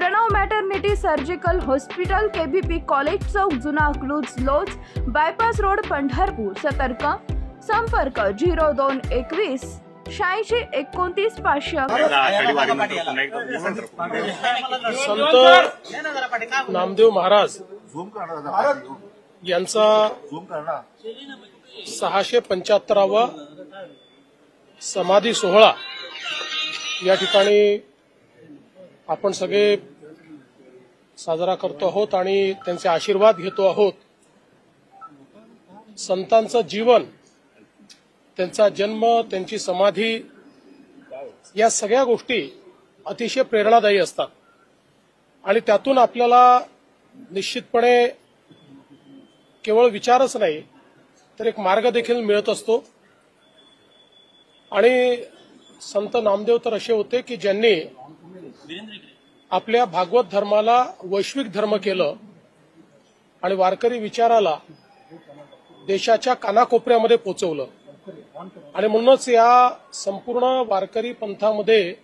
Pranav maternity surgical hospital KBP college चौक जुना अकलूज लोज bypass road Pandharpur. सतर्क. संपर्क झिरो दोन एकवीस शहाऐंशी एकोणतीस पाचशे. संत नामदेव महाराज यांचा सहाशे पंच्याहत्तरावा समाधी सोहळा या ठिकाणी आपण सगळे साजरा करतो आहोत आणि त्यांचे आशीर्वाद घेतो आहोत. संतांचं जीवन त्यांचा जन्म त्यांची समाधी या सगळ्या गोष्टी अतिशय प्रेरणादायी असतात. आणि त्यातून आपल्याला निश्चितपणे केवळ विचारच नाही तर एक मार्ग देखील मिळत असतो. आणि संत नामदेव तर असे होते की ज्यांनी आपल्या भागवत धर्माला वैश्विक धर्म केलं आणि वारकरी विचाराला देशाच्या कानाकोपऱ्यामध्ये पोचवलं. आणि म्हणूनच या संपूर्ण वारकरी पंथामध्ये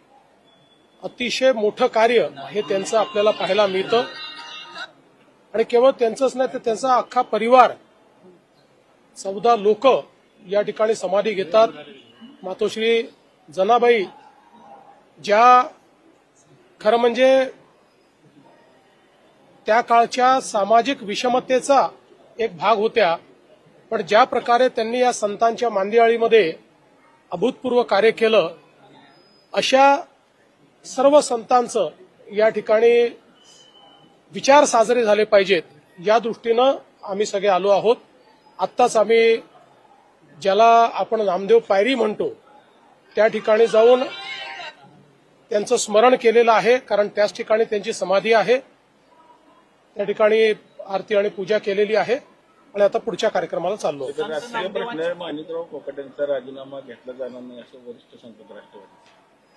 अतिशय मोठं कार्य हे त्यांचं आपल्याला पाहायला मिळतं. आणि केवळ त्यांचंच नाही तर त्यांचा अख्खा परिवार चौदा लोक या ठिकाणी समाधी घेतात. मातोश्री जनाबाई ज्या खरं म्हणजे त्या काळच्या सामाजिक विषमतेचा एक भाग होत्या पण ज्या प्रकारे त्यांनी या संतांच्या मांदियाळीमध्ये अभूतपूर्व कार्य केलं अशा सर्व संतांचं या ठिकाणी विचार साजरे झाले पाहिजेत. या दृष्टीनं आम्ही सगळे आलो आहोत. आत्ताच आम्ही ज्याला आपण नामदेव पायरी म्हणतो त्या ठिकाणी जाऊन त्यांचं स्मरण केलेलं आहे कारण त्याच ठिकाणी त्यांची समाधी आहे. त्या ठिकाणी आरती आणि पूजा केलेली आहे. आणि आता पुढच्या कार्यक्रमाला चाललो आहोत. राष्ट्रीय प्रश्न माणिकराव कोकट यांचा राजीनामा घेतला जाणार नाही असं वरिष्ठ सांगतात राष्ट्रवादी.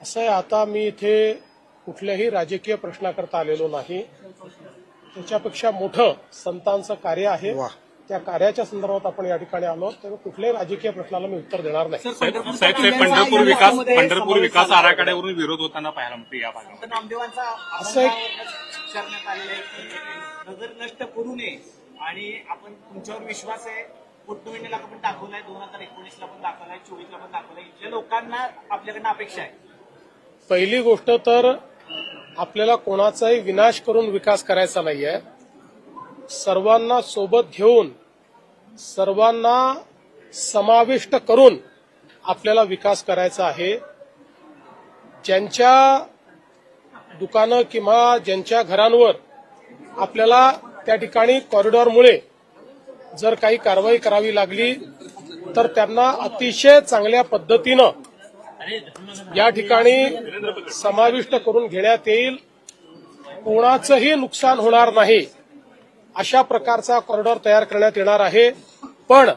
असं आहे आता मी इथे कुठल्याही राजकीय प्रश्नाकरता आलेलो नाही. त्याच्यापेक्षा मोठं संतांचं कार्य आहे. त्या कार्याच्या संदर्भात आपण या ठिकाणी आलो तेव्हा कुठल्याही राजकीय प्रश्नाला मी उत्तर देणार नाही. साहेब पंढरपूर विकास पंढरपूर विकास आराखड्यावरून विरोध होताना पाहायला मिळते या भागामध्ये. नामदेवांचा असं एक- अभंगावर करण्यात आलेला आहे की नजर नष्ट करू नये आणि आपण तुमच्यावर विश्वास आहे. पोटनिवडणीला पण दाखवलाय दोन हजार एकोणीसला पण दाखवलाय चोवीसला पण दाखवलाय इथल्या लोकांना आपल्याकडनं अपेक्षा आहे. पहिली गोष्ट तर आपल्याला कोणाचाही विनाश करून विकास करायचा नाहीये. सर्वांना सोबत घेऊन सर्वांना समाविष्ट करून आपल्याला विकास करायचा आहे. ज्यांच्या दुकानं किंवा ज्यांच्या घरांवर आपल्याला त्या ठिकाणी कॉरिडॉरमुळे जर काही कारवाई करावी लागली तर त्यांना अतिशय चांगल्या पद्धतीनं या ठिकाणी समाविष्ट करून घेण्यात येईल. कोणाचंही नुकसान होणार नाही. अशा प्रकारचा कॉरिडॉर तयार करण्यात येणार आहे. पण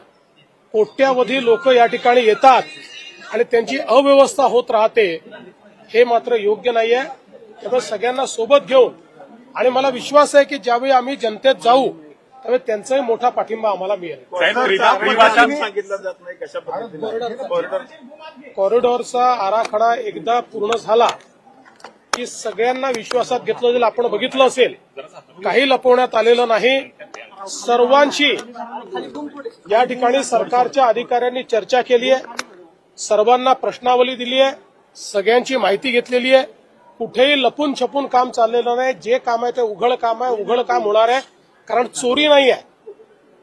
कोट्यावधी लोक या ठिकाणी येतात आणि त्यांची अव्यवस्था होत राहते हे मात्र योग्य नाहीये. त्यामुळे सगळ्यांना सोबत घेऊन आणि मला विश्वास आहे की ज्यावेळी आम्ही जनतेत जाऊ त्यावेळी त्यांचाही मोठा पाठिंबा आम्हाला मिळेल. साहेब त्रिभा- त्रिभाषा सांगितलं जात नाही कशा पद्धतीने. कॉरिडॉर कॉरिडॉरचा आराखडा एकदा पूर्ण झाला की सगळ्यांना विश्वासात घेतलं जाईल आपण बघितलं असेल काही लपवण्यात आलेलं नाही. सर्वांशी या ठिकाणी सरकारच्या अधिकाऱ्यांनी चर्चा केली आहे. सर्वांना प्रश्नावली दिली आहे. सगळ्यांची माहिती घेतलेली आहे. कुठेही लपून छपून काम चाललेलं नाही. जे काम आहे ते उघड काम आहे. उघड काम होणार आहे. कारण चोरी नाही आहे.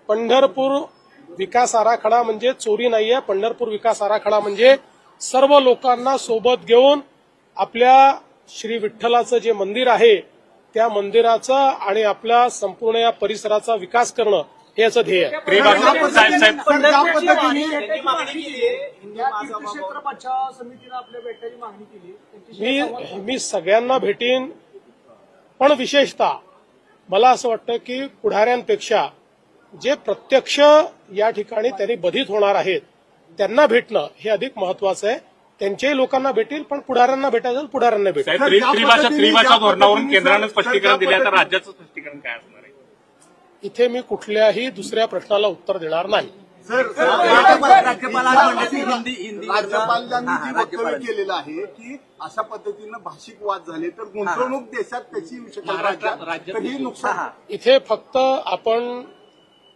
पंढरपूर विकास आराखडा म्हणजे चोरी नाही आहे. पंढरपूर विकास आराखडा म्हणजे सर्व लोकांना सोबत घेऊन आपल्या श्री विठ्ठलाचं जे मंदिर आहे त्या मंदिराचा आणि आपल्या संपूर्ण या परिसराचा विकास करणं हे याचं ध्येय मी मी सगळ्यांना भेटीन पण विशेषतः मला असं वाटतं की पुढाऱ्यांपेक्षा जे प्रत्यक्ष या ठिकाणी त्यांनी बधित होणार आहेत त्यांना भेटणं हे अधिक महत्वाचं आहे. त्यांच्याही लोकांना भेटील पण पुढाऱ्यांना भेटायचं पुढाऱ्यांना भेटेल. त्रिभाषा त्रिभाषा धोरणावरून केंद्रानं स्पष्टीकरण दिले तर राज्याचं स्पष्टीकरण काय असणार आहे? इथे मी कुठल्याही दुसऱ्या प्रश्नाला उत्तर देणार नाही. राज्यपालांनी जी वक्तव्य केलेलं आहे की अशा पद्धतीनं भाषिक वाद झाले तर गुंतवणूक देशात त्याची येऊ शकेल ही नुकसान इथे फक्त आपण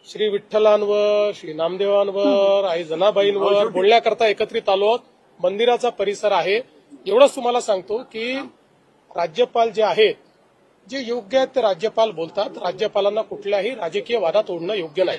श्री विठ्ठलांवर श्री नामदेवांवर आई जनाबाईंवर बोलण्याकरता एकत्रित आलो आहोत. मंदिराचा परिसर आहे. एवढंच तुम्हाला सांगतो की राज्यपाल जे आहेत जे योग्य आहेत ते राज्यपाल बोलतात. राज्यपालांना कुठल्याही राजकीय वादात ओढणं योग्य नाही.